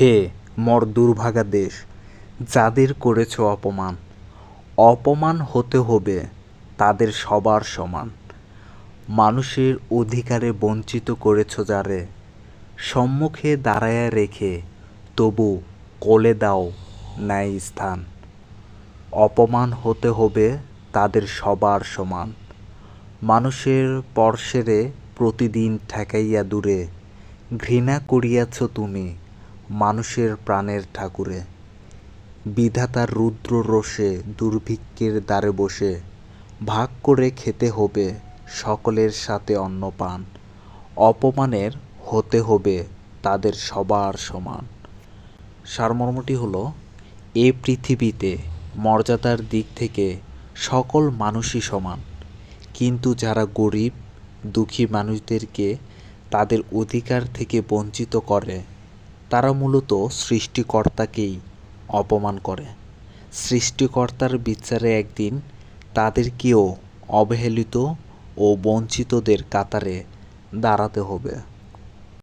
হে মর দুর্ভাগা দেশ, যাদের করেছ অপমান অপমান হতে হবে তাদের সবার সমান। মানুষের অধিকারে বঞ্চিত করেছ যারে, সম্মুখে দাঁড়ায়া রেখে তবু কোলে দাও ন্যায় স্থান। অপমান হতে হবে তাদের সবার সমান। মানুষের পরশেরে প্রতিদিন ঠেকাইয়া দূরে ঘৃণা করিয়াছ তুমি মানুষের প্রাণের ঠাকুরে। বিধাতার রুদ্র রোষে দুর্ভিক্ষের দ্বারে বসে, ভাগ করে খেতে হবে সকলের সাথে অন্নপান। অপমানের হতে হবে তাদের সবার সমান। সারমর্মটি হলো, এ পৃথিবীতে মর্যাদার দিক থেকে সকল মানুষই সমান। কিন্তু যারা গরিব, দুঃখী মানুষদেরকে তাদের অধিকার থেকে বঞ্চিত করে তারা মূলত সৃষ্টিকর্তাকেই অপমান করে। সৃষ্টিকর্তার বিচারে একদিন তাদেরকেও অবহেলিত ও বঞ্চিতদের কাতারে দাঁড়াতে হবে।